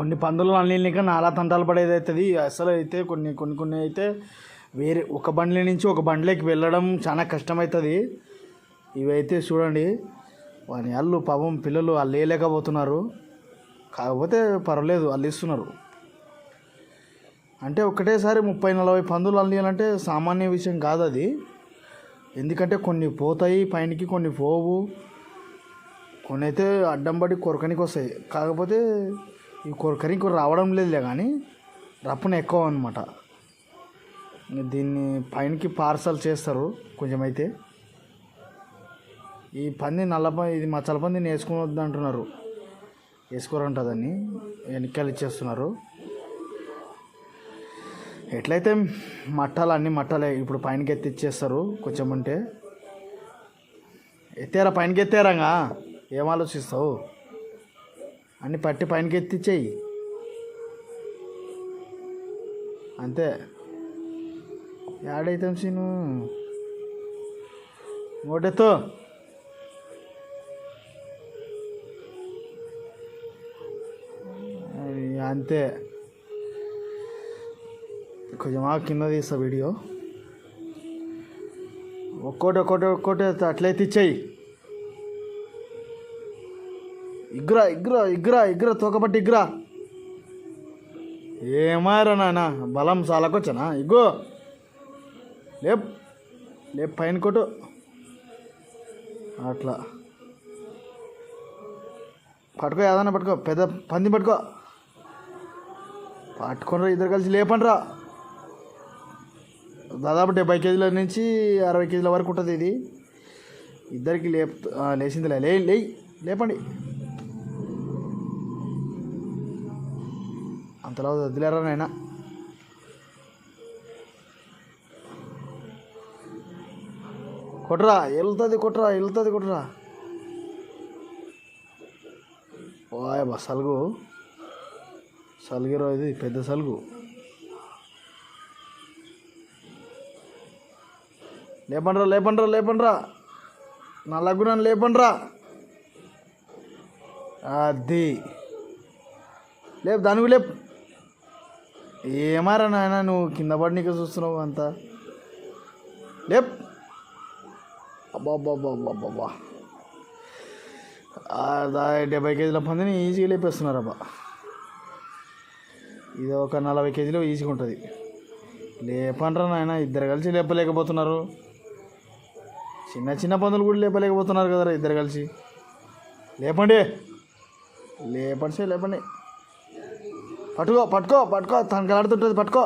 కొన్ని పందులు అన్నిక నాలా తంటాలు పడేది అవుతుంది అసలు అయితే కొన్ని కొన్ని కొన్ని అయితే వేరే ఒక బండ్ల నుంచి ఒక బండ్లోకి వెళ్ళడం చాలా కష్టమవుతుంది ఇవైతే చూడండి. వాని వాళ్ళు పాపం పిల్లలు అల్లేయలేకపోతున్నారు. కాకపోతే పర్వాలేదు అల్లిస్తున్నారు. అంటే ఒకటేసారి ముప్పై నలభై పందులు అల్లియాలంటే సామాన్య విషయం కాదు అది ఎందుకంటే కొన్ని పోతాయి పైనకి కొన్ని పోవు. కొన్ని అయితే అడ్డం పడి కొరకనికి వస్తాయి కాకపోతే ఈ కొరకనికి రావడం లేదులే కానీ రప్పున ఎక్కువ అనమాట దీన్ని పైనకి పార్సల్ చేస్తారు కొంచెం అయితే ఈ పంది నల్ల ఇది మచ్చల పందిని వేసుకుని అంటున్నారు. వేసుకోరంట దాన్ని. వెనకాల ఇచ్చేస్తున్నారు. ఎట్లయితే మట్టాలు అన్ని మట్టాలే ఇప్పుడు పైనకి ఎత్తి ఇచ్చేస్తారు కొంచెం ఉంటే. ఎత్తారా పైనకి ఎత్తారంగా? ఏం ఆలోచిస్తావు? అన్ని పట్టి పైనకి ఎత్తిచ్చేయి అంతే. యాడైతాం సీను? ఓటెత్తు అంతే. కొంచెం ఆ కింద తీస్తా వీడియో. ఒక్కోటి ఒక్కోటి ఒక్కోటి అట్లయితే ఇచ్చేయి. ఇగ్రా ఇగ్రా ఇగ్రా ఇగ్రా తోకపట్టి ఇగ్రా ఏమారా నాయన బలం సాలకొచ్చానా? ఇగ్గో. లేప్ లేప్ పైన కొట్టు. అట్లా. పట్టుకో ఏదన్నా పట్టుకో. పెద్ద పంది పట్టుకో. పట్టుకోనరా ఇద్దరు కలిసి లేపండిరా దాదాపు డెబ్బై కేజీల నుంచి అరవై కేజీల వరకు ఉంటుంది ఇది. ఇద్దరికి లేపు లేచిందిలే. లే లేపండి. అంతలా వదిలేరా నాయన? కొట్రా వెళ్తుంది కొట్రా వెళ్తుంది కొట్రా. ఓయ్ బా సలుగు. సలుగిరో ఇది పెద్ద సలుగు. లేపండ్రా లేపండ్రా లేపండ్రా. నా లగ్గునని లేపండ్రా. అది. లేపు దానికి లేపు. ఏమారా నాయన నువ్వు కింద పడి నీకు చూస్తున్నావు అంతా? లేప్. అబ్బా డెబ్బై కేజీల పందిని ఈజీగా లేపేస్తున్నారు అబ్బా ఇది ఒక నలభై కేజీలు ఈజీగా ఉంటుంది. లేపండ్రా నాయన ఇద్దరు కలిసి లేపలేకపోతున్నారు. చిన్న చిన్న పందులు కూడా లేపలేకపోతున్నారు కదరా ఇద్దరు కలిసి. లేపండి. లేపండి సార్ లేపండి. పట్టుకో పట్టుకో పట్టుకో. తనకి తనకలాడుతుంటుంది పట్టుకో.